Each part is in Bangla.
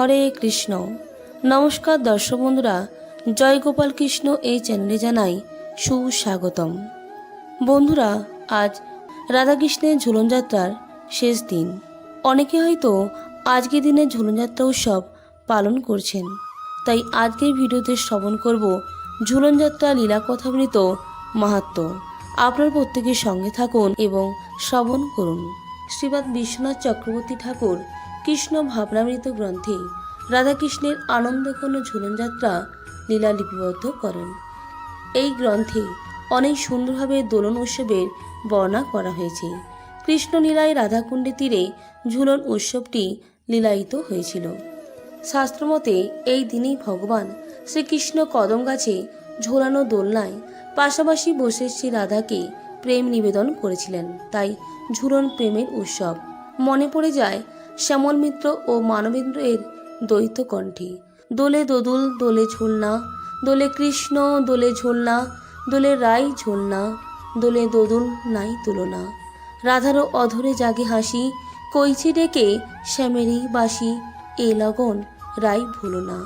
হরে কৃষ্ণ। নমস্কার দর্শক বন্ধুরা, জয় গোপাল কৃষ্ণ এই চ্যানেলে জানাই সুস্বাগতম। বন্ধুরা, আজ রাধাকৃষ্ণের ঝুলনযাত্রার শেষ দিন। অনেকে হয়তো আজকের দিনে ঝুলনযাত্রা উৎসব পালন করছেন। তাই আজকের ভিডিওতে শ্রবণ করব ঝুলনযাত্রা লীলা কথামৃত মাহাত্ম। আপনার প্রত্যেকের সঙ্গে থাকুন এবং শ্রবণ করুন। শ্রীবাদ বিশ্বনাথ চক্রবর্তী ঠাকুর কৃষ্ণ ভাবনামৃত গ্রন্থে রাধাকৃষ্ণের আনন্দঘন ঝুলনযাত্রা লীলা লিপিবদ্ধ করেন। এই গ্রন্থে অনেক সুন্দরভাবে দোলন উৎসবের বর্ণনা করা হয়েছে। কৃষ্ণলীলায় রাধাকুণ্ডে তীরে ঝুলন উৎসবটি লীলায়িত হয়েছিল। শাস্ত্রমতে এই দিনেই ভগবান শ্রীকৃষ্ণ কদম গাছে ঝোলানো দোলনায় পাশাপাশি বসে শ্রী রাধাকে প্রেম নিবেদন করেছিলেন। তাই ঝুলন প্রেমের উৎসব। মনে পড়ে যায় শ্যামল মিত্র ও মানবেন্দ্র এর দ্বৈত কণ্ঠে। দোলে দোদুল, দোলে ঝোলনা, দোলে কৃষ্ণ, দোলে ঝোলনা, দোলে রাই ঝোলনা, দোলে দোদুল নাই তুলনা। রাধারও অধরে জাগে হাসি, কইছে ডেকে শ্যামেরই বাসি, এ লগন রাই ভুলো না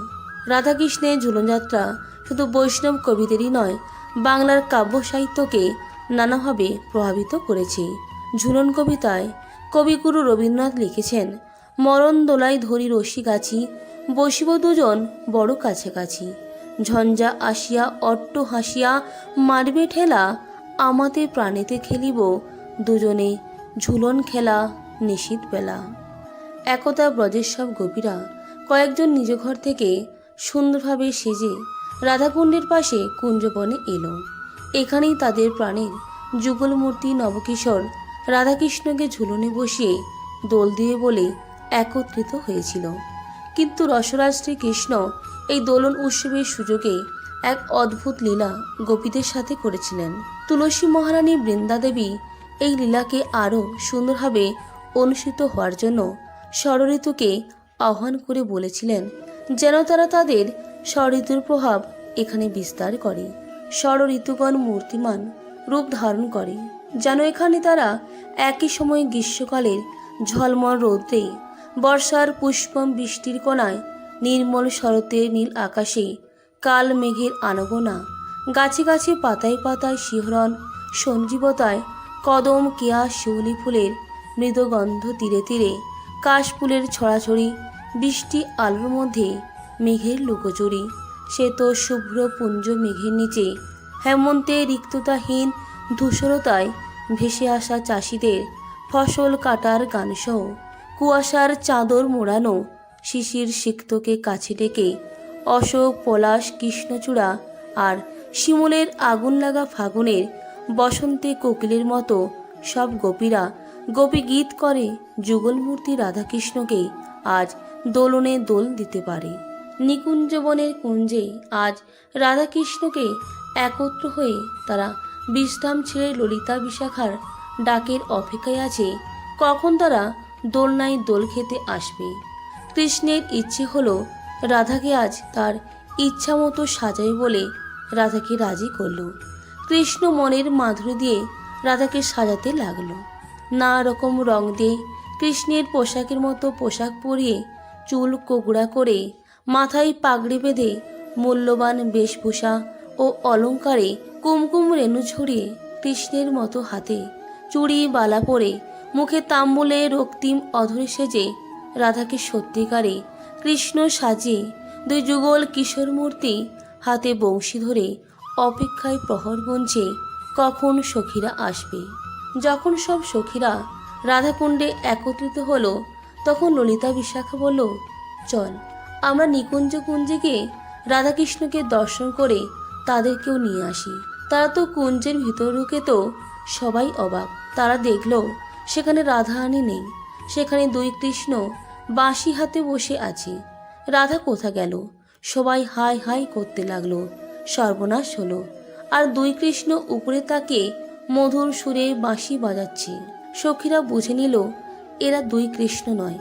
রাধাকৃষ্ণের ঝুলনযাত্রা শুধু বৈষ্ণব কবিদেরই নয়, বাংলার কাব্য সাহিত্যকে নানাভাবে প্রভাবিত করেছে। ঝুলন কবিতায় কবিগুরু রবীন্দ্রনাথ লিখেছেন, মরণ দোলায় ধরি রশি গাছি, বসিব দুজন বড় কাছাকাছি। ঝঞ্ঝা আসিয়া অট্ট হাসিয়া মারবে ঠেলা, আমাতে প্রাণেতে খেলিব দুজনে ঝুলন খেলা নিশীত বেলা। একতা ব্রজের সব গোপীরা কয়েকজন নিজ ঘর থেকে সুন্দরভাবে সেজে রাধাকুণ্ডের পাশে কুঞ্জবনে এলো। এখানেই তাদের প্রাণের যুগলমূর্তি নবকিশোর রাধাকৃষ্ণকে ঝুলনে বসিয়ে দোল দিয়ে বলে একত্রিত হয়েছিল। কিন্তু রসরাজ শ্রীকৃষ্ণ এই দোলন উৎসবের সুযোগে এক অদ্ভুত লীলা গোপীদের সাথে করেছিলেন। তুলসী মহারানী বৃন্দাদেবী এই লীলাকে আরও সুন্দরভাবে অনুষ্ঠিত হওয়ার জন্য ষড়ঋতুকে আহ্বান করে বলেছিলেন, যেন তারা তাদের ষড়ঋতুর প্রভাব এখানে বিস্তার করে। ষড়ঋতুগণ মূর্তিমান রূপ ধারণ করে। যেন এখানে তারা একই সময় গ্রীষ্মকালের ঝলমল রৌদ্রে বর্ষার পুষ্পম বৃষ্টির কোনায় নির্মল শরতের নীল আকাশে কাল মেঘের আনগোনা, গাছে গাছে পাতায় পাতায় শিহরণ, সঞ্জীবতায় কদম কেয়া শিউলি ফুলের মৃদগন্ধ তীরে তীরে কাশফুলের ছড়াছড়ি, বৃষ্টি আলোর মধ্যে মেঘের লুকোচুরি। সে তো শুভ্র পুঞ্জ মেঘের নিচে, হেমন্তে রিক্ততাহীন ধূসরতায় ভেসে আসা চাষিদের ফসল কাটার গানসহ কুয়াশার চাদর মোড়ানো শিশির সিক্তকে কাছে ডেকে অশোক, পলাশ, কৃষ্ণচূড়া আর শিমুলের আগুন লাগা ফাগুনের বসন্তে কোকিলের মতো সব গোপীরা গোপী গীত করে যুগলমূর্তি রাধাকৃষ্ণকে আজ দোলনে দোল দিতে পারে। নিকুঞ্জবনের কুঞ্জে আজ রাধাকৃষ্ণকে একত্র হয়ে তারা বিশ্রাম ছেড়ে ললিতা বিশাখার ডাকের অপেক্ষায় আছে, কখন তারা দোলনায় দোল খেতে আসবে। কৃষ্ণের ইচ্ছে হলো রাধাকে আজ তার ইচ্ছা মতো সাজাবে বলে রাধাকে রাজি করল। কৃষ্ণ মনের মাধুরী দিয়ে রাধাকে সাজাতে লাগল। না রকম রং দিয়ে কৃষ্ণের পোশাকের মতো পোশাক পরিয়ে চুল কোকড়া করে মাথায় পাগড়ি বেঁধে মূল্যবান বেশভূষা ও অলঙ্কারে কুমকুম রেণু ছড়িয়ে কৃষ্ণের মতো হাতে। চুড়ি, বালা পরে মুখে তাম্বুলে রক্তিম অধরে সেজে রাধাকে সত্যিকারে কৃষ্ণ সাজিয়ে দুই যুগল কিশোর মূর্তি হাতে বংশী ধরে অপেক্ষায় প্রহর গুনছে কখন সখীরা আসবে। যখন সব সখীরা রাধাকুণ্ডে একত্রিত হলো, তখন ললিতা বিশাখা বলল, চল, আমরা নিকুঞ্জ কুঞ্জে গিয়ে রাধাকৃষ্ণকে দর্শন করে তাদেরকেও নিয়ে আসি। তারা তো কুঞ্জের ভিতর ঢুকে তো সবাই অবাক। তারা দেখল, সেখানে রাধারানী নেই। সেখানে দুই কৃষ্ণ বাঁশি হাতে বসে আছে। রাধা কোথা গেল? সবাই হাই হাই করতে লাগল। সর্বনাশ হলো। আর দুই কৃষ্ণ উপরে তাকে মধুর সুরে বাঁশি বাজাচ্ছে। সখীরা বুঝে নিল, এরা দুই কৃষ্ণ নয়।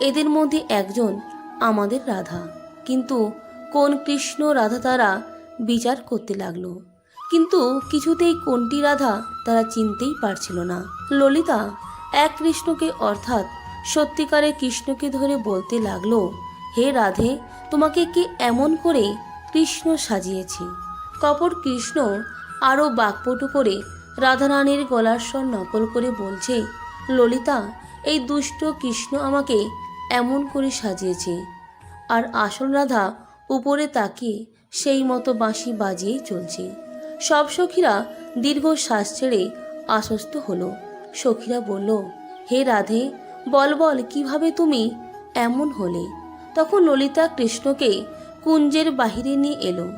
এদের মধ্যে একজন আমাদের রাধা। কিন্তু কোন কৃষ্ণ রাধা তারা বিচার করতে লাগল? কিন্তু কিছুতেই কোনটি রাধা তারা চিনতেই পারছিল না। ললিতা এক কৃষ্ণকে অর্থাৎ সত্যিকারে কৃষ্ণকে ধরে বলতে লাগল, হে রাধে, তোমাকে কে এমন করে কৃষ্ণ সাজিয়েছে? কপট কৃষ্ণ আরও বাকপটু করে রাধারানীর গলার স্বর নকল করে বলছে, ললিতা, এই দুষ্ট কৃষ্ণ আমাকে এমন করে সাজিয়েছে। আর আসল রাধা উপরে তাকিয়ে সেই মতো বাঁশি বাজিয়েই চলছে। সব সখীরা দীর্ঘ শ্বাস ছেড়ে আশ্বস্ত হলো। সখীরা বলল, হে রাধে, বল বল, কীভাবে তুমি এমন হলে? তখন ললিতা কৃষ্ণকে কুঞ্জের বাহিরে নিয়ে এলো।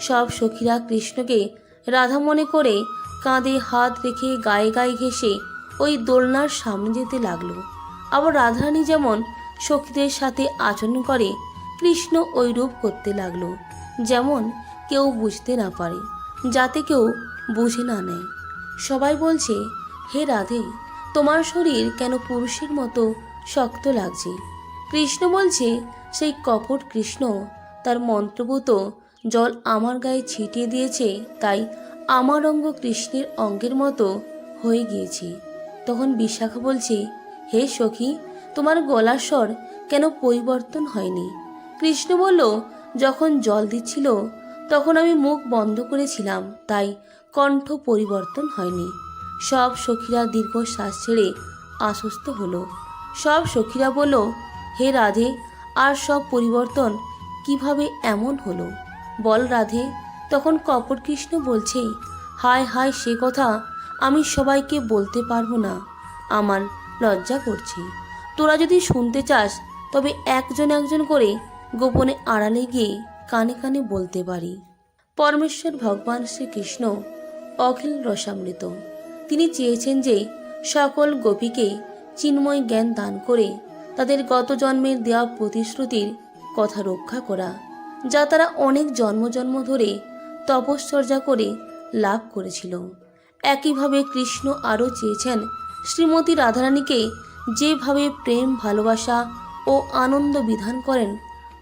সব সখীরা কৃষ্ণকে রাধা মনে করে কাঁধে হাত রেখে গায়ে গায়ে ঘেঁষে ওই দোলনার সামনে যেতে লাগল। আবার রাধারানী যেমন সখীদের সাথে আচরণ করে, কৃষ্ণ ওই রূপ করতে লাগল, যেমন কেউ বুঝতে না পারে। যাতে কেউ বুঝে না নেয়। সবাই বলছে, হে রাধে, তোমার শরীর কেন পুরুষের মতো শক্ত লাগছে? কৃষ্ণ বলছে, সেই কপট কৃষ্ণ, তার মন্ত্রভূত জল আমার গায়ে ছিটিয়ে দিয়েছে, তাই আমার অঙ্গ কৃষ্ণের অঙ্গের মতো হয়ে গিয়েছে। তখন বিশাখা বলছে, হে সখী, তোমার গলার স্বর কেন পরিবর্তন হয়নি? কৃষ্ণ বলল, যখন জল দিচ্ছিল তখন আমি মুখ বন্ধ করেছিলাম, তাই কণ্ঠ পরিবর্তন হয়নি। সব সখীরা দীর্ঘ শ্বাস ছেড়ে আশ্বস্ত হলো। সব সখীরা বলল, হে রাধে, আর সব পরিবর্তন কীভাবে এমন হলো? বল রাধে, তখন কপট কৃষ্ণ বলছে, হায় হায়, সে কথা আমি সবাইকে বলতে পারব না। আমার লজ্জা করছে। তোরা যদি শুনতে চাস, তবে একজন একজন করে গোপনে আড়ালে গিয়ে কানে কানে বলতে পারি। পরমেশ্বর ভগবান শ্রীকৃষ্ণ অখিল রসামৃত। তিনি চেয়েছেন যে সকল গোপীকে চিন্ময় জ্ঞান দান করে তাদের গত জন্মের দেওয়া প্রতিশ্রুতির কথা রক্ষা করা, যা তারা অনেক জন্ম জন্ম ধরে তপশ্চর্যা করে লাভ করেছিল। একইভাবে কৃষ্ণ আরও চেয়েছেন শ্রীমতী রাধারানীকে যেভাবে প্রেম, ভালোবাসা ও আনন্দ বিধান করেন,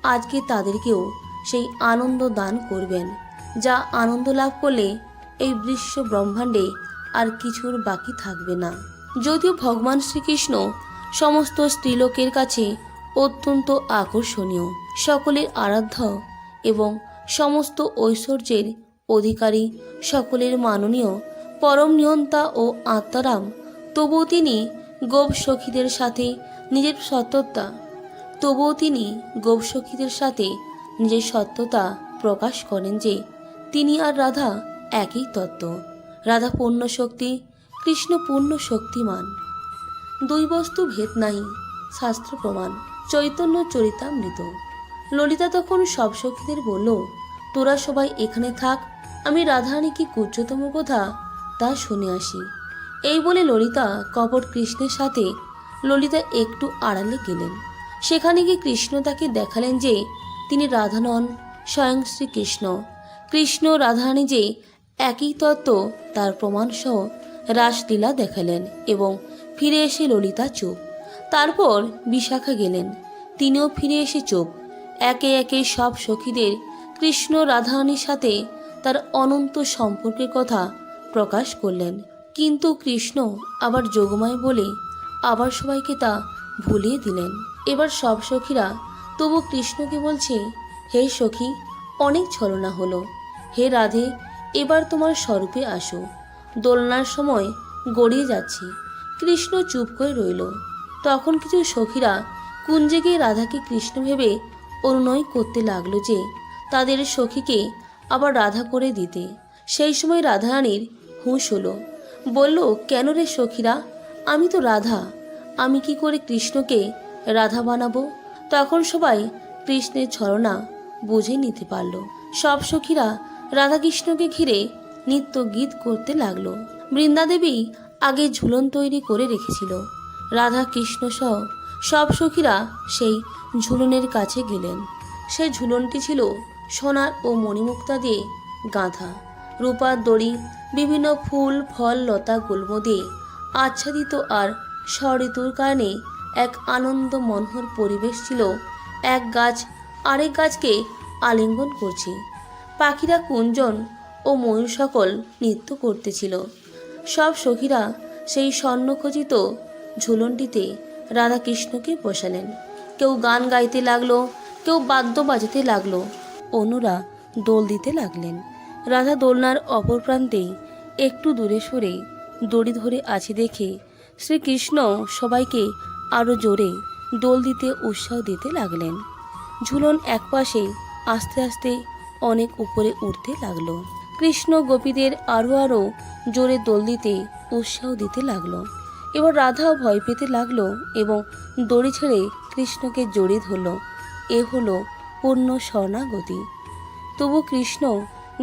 আজকে তাদেরকেও সেই আনন্দ দান করবেন, যা আনন্দ লাভ করলে এই বিশ্ব ব্রহ্মাণ্ডে আর কিছুর বাকি থাকবে না। যদিও ভগবান শ্রীকৃষ্ণ সমস্ত স্ত্রীলোকের কাছে অত্যন্ত আকর্ষণীয়, সকলের আরাধ্য এবং সমস্ত ঐশ্বর্যের অধিকারী, সকলের মাননীয় পরম নিয়ন্তা ও আত্মারাম, তবুও তিনি গোপ সখীদের সাথে নিজের সত্যতা তবুও তিনি গোপ সখীদের সাথে নিজের সত্যতা প্রকাশ করেন যে, তিনি আর রাধা একই তত্ত্ব। রাধা পূর্ণ শক্তি কৃষ্ণ পূর্ণ শক্তিমান দুই বস্তু ভেদ নাই শাস্ত্র প্রমাণ। চৈতন্য চরিতামৃত। ললিতা তখন সব সখীদের বলল, তোরা সবাই এখানে থাক, আমি রাধারানীকে কুচ্চতম কথা তা শুনে আসি। এই বলে ললিতা কপট কৃষ্ণের সাথে ললিতা একটু আড়ালে গেলেন। সেখানে গিয়ে কৃষ্ণ তাকে দেখালেন যে তিনি রাধা নন, স্বয়ং শ্রীকৃষ্ণ। কৃষ্ণ রাধারানী যে একই তত্ত্ব, তার প্রমাণসহ রাসলীলা দেখালেন এবং ফিরে এসে ললিতা চুপ তারপর বিশাখা গেলেন। তিনিও ফিরে এসে চুপ একে একে সব সখীদের কৃষ্ণ রাধারানীর সাথে তার অনন্ত সম্পর্কের কথা প্রকাশ করলেন। কিন্তু কৃষ্ণ আবার যোগমায় বলে আবার সবাইকে তা ভুলিয়ে দিলেন। এবার সব সখীরা তবু কৃষ্ণকে বলছে, হে সখী, অনেক ছলনা হলো। হে রাধে, এবার তোমার স্বরূপে আসো। দোলনার সময় গড়িয়ে যাচ্ছে। কৃষ্ণ চুপ করে রইল। তখন কিছু সখীরা কুঞ্জে গিয়ে রাধাকে কৃষ্ণ ভেবে অনুনয় করতে লাগল যে, তাদের সখীকে আবার রাধা করে দিতে। সেই সময় রাধারানীর হুঁশ হলো। বলল, কেন রে সখীরা? আমি তো রাধা। আমি কি করে কৃষ্ণকে রাধা বানাবো? তখন সবাই কৃষ্ণের ছলনা বুঝে নিতে পারল। সব সখীরা রাধাকৃষ্ণকে ঘিরে নিত্য গীত করতে লাগল। বৃন্দাদেবী আগে ঝুলন তৈরি করে রেখেছিল। রাধা কৃষ্ণ সহ সব সখীরা সেই ঝুলনের কাছে গেলেন। সে ঝুলনটি ছিল সোনার ও মণিমুক্তা দিয়ে গাঁথা। রূপার দড়ি, বিভিন্ন ফুল, ফল, লতা, গুল্ম দিয়ে আচ্ছাদিত আর ঋতুর কারণে এক আনন্দ মনোহর পরিবেশ ছিল। এক গাছ আরেক গাছকে আলিঙ্গন করছে। পাখিরা কুঞ্জন ও ময়ূর সকল নৃত্য করতেছিল। সব সখীরা সেই স্বর্ণখচিত ঝুলনটিতে রাধাকৃষ্ণকে বসালেন। কেউ গান গাইতে লাগল, কেউ বাদ্য বাজাতে লাগল, অনুরা দোল দিতে লাগলেন। রাধা দোলনার অপর প্রান্তেই একটু দূরে সরে দড়ি ধরে আছে দেখে শ্রীকৃষ্ণ সবাইকে আরও জোরে দোল দিতে উৎসাহ দিতে লাগলেন। ঝুলন একপাশে আস্তে আস্তে অনেক উপরে উঠতে লাগল। কৃষ্ণ গোপীদের আরও আরও জোরে দোল দিতে উৎসাহ দিতে লাগল। এবার রাধাও ভয় পেতে লাগল এবং দড়ি ছেড়ে কৃষ্ণকে জড়িয়ে ধরল। এ হলো পূর্ণ শরণাগতি। তবু কৃষ্ণ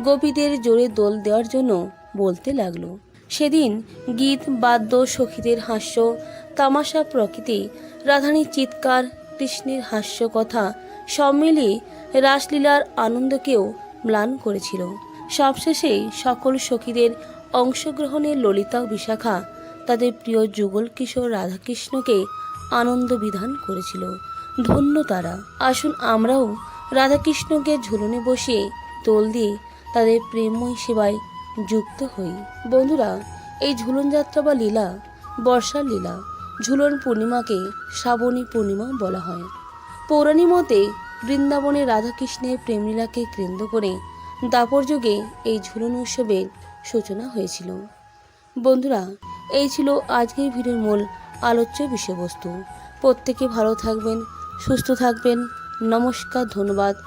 গোপীদের জোরে দোল দেওয়ার জন্য বলতে লাগল সেদিন গীত, বাদ্য, সখীদের হাস্য, তামাশা প্রকৃতি, রাধানীর চিৎকার, কৃষ্ণের হাস্য কথা সব মিলিয়ে রাসলীলার আনন্দকেও ম্লান করেছিল। সবশেষে সকল সখীদের অংশগ্রহণে ললিতা বিশাখা তাদের প্রিয় যুগল কিশোর রাধাকৃষ্ণকে আনন্দ বিধান করেছিল। ধন্য তারা। আসুন আমরাও রাধাকৃষ্ণকে ঝুলনে বসিয়ে দোল দিয়ে তাদের প্রেমময় সেবায় যুক্ত হই। বন্ধুরা, এই ঝুলন যাত্রা বা লীলা, বর্ষার লীলা, ঝুলন পূর্ণিমাকে শ্রাবণী পূর্ণিমা বলা হয়। পৌরাণী মতে বৃন্দাবনে রাধাকৃষ্ণের প্রেমলীলাকে কেন্দ্র করে দাপর যুগে এই ঝুলন উৎসবের সূচনা হয়েছিল। বন্ধুরা, এই ছিল আজকের ভিডিওর মূল আলোচ্য বিষয়বস্তু। প্রত্যেকে ভালো থাকবেন, সুস্থ থাকবেন। নমস্কার, ধন্যবাদ।